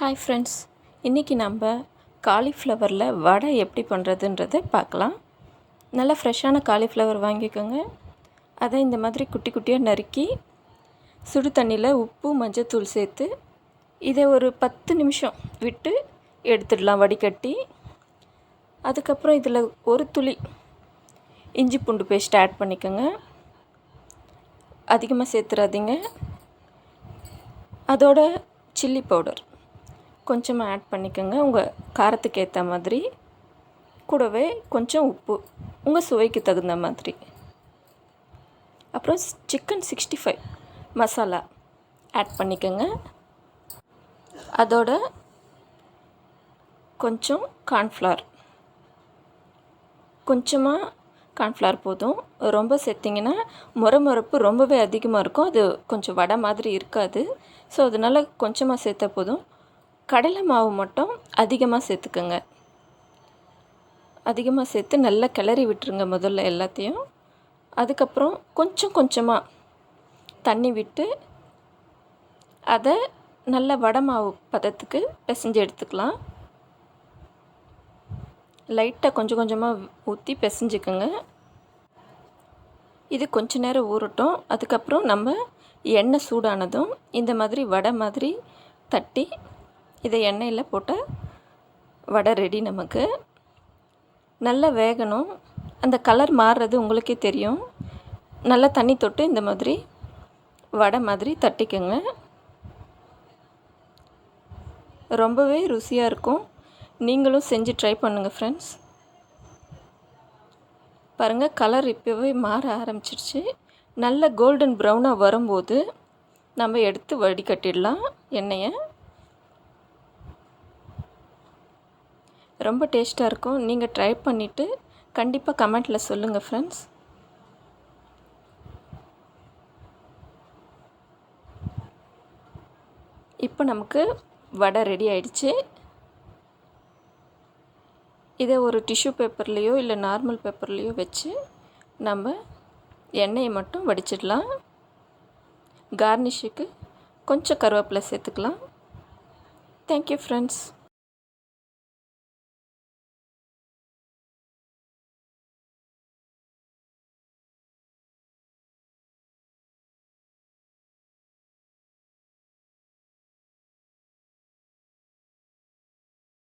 Hi friends இன்றைக்கி நம்ம காலிஃப்ளவரில் வடை எப்படி பண்ணுறதுன்றதை பார்க்கலாம். நல்லா ஃப்ரெஷ்ஷான காலிஃப்ளவர் வாங்கிக்கோங்க. அதை இந்த மாதிரி குட்டி குட்டியாக நறுக்கி சுடு தண்ணியில் உப்பு மஞ்சத்தூள் சேர்த்து இதை ஒரு பத்து நிமிஷம் விட்டு எடுத்துடலாம் வடிகட்டி. அதுக்கப்புறம் இதில் ஒரு துளி இஞ்சி பூண்டு பேஸ்ட் ஆட் பண்ணிக்கோங்க. அதிகமாக சேர்த்துறாதீங்க. அதோட சில்லி பவுடர் கொஞ்சமாக ஆட் பண்ணிக்கோங்க. உங்கள் காரத்துக்கு ஏற்ற மாதிரி. கூடவே கொஞ்சம் உப்பு. உங்கள் சுவைக்கு தகுந்த மாதிரி. அப்புறம் chicken sixty five masala add பண்ணிக்கோங்க. அதோட கொஞ்சம் கார்ன்ஃப்ளவர் கொஞ்சமாக கார்ன்ஃப்ளவர் போதும். ரொம்ப சேர்த்திங்கன்னா முறை முறப்பு ரொம்பவே அதிகமாக இருக்கும். அது கொஞ்சம் வடை மாதிரி இருக்காது. ஸோ அதனால் கொஞ்சமாக சேர்த்தா போதும். கடலை மாவு மட்டும் அதிகமாக சேர்த்துக்கோங்க. அதிகமாக சேர்த்து நல்லா கிளறி விட்டுருங்க முதல்ல எல்லாத்தையும். அதுக்கப்புறம் கொஞ்சம் கொஞ்சமாக தண்ணி விட்டு அதை நல்ல வடை மாவு பதத்துக்கு பிசைஞ்சு எடுத்துக்கலாம். லைட்டாக கொஞ்சம் கொஞ்சமாக ஊற்றி பிசைஞ்சுக்கோங்க. இது கொஞ்ச நேரம் ஊறட்டும். அதுக்கப்புறம் நம்ம எண்ணெய் சூடானதும் இந்த மாதிரி வடை மாதிரி தட்டி இதை எண்ணெயில் போட்டு வடை ரெடி நமக்கு. நல்லா வேகணும். அந்த கலர் மாறுறது உங்களுக்கே தெரியும். நல்லா தண்ணி தொட்டு இந்த மாதிரி வடை மாதிரி தட்டிக்கோங்க. ரொம்பவே ருசியாக இருக்கும். நீங்களும் செஞ்சு ட்ரை பண்ணுங்கள் ஃப்ரெண்ட்ஸ் பாருங்கள் கலர் இப்போவே மாற ஆரம்பிச்சிருச்சு. நல்ல கோல்டன் ப்ரௌனாக வரும்போது நம்ம எடுத்து வடிகட்டிடலாம் எண்ணெயை. ரொம்ப டேஸ்ட்டாக இருக்கும். நீங்கள் ட்ரை பண்ணிவிட்டு கண்டிப்பாக கமெண்ட்டில் சொல்லுங்கள் ஃப்ரெண்ட்ஸ் இப்போ நமக்கு வடை ரெடி ஆயிடுச்சு. இதை ஒரு டிஷ்யூ பேப்பர்லேயோ இல்லை நார்மல் பேப்பர்லேயோ வச்சு நம்ம எண்ணெயை மட்டும் வடிச்சிடலாம். கார்னிஷுக்கு கொஞ்சம் கருவேப்பிலை சேர்த்துக்கலாம். Thank you friends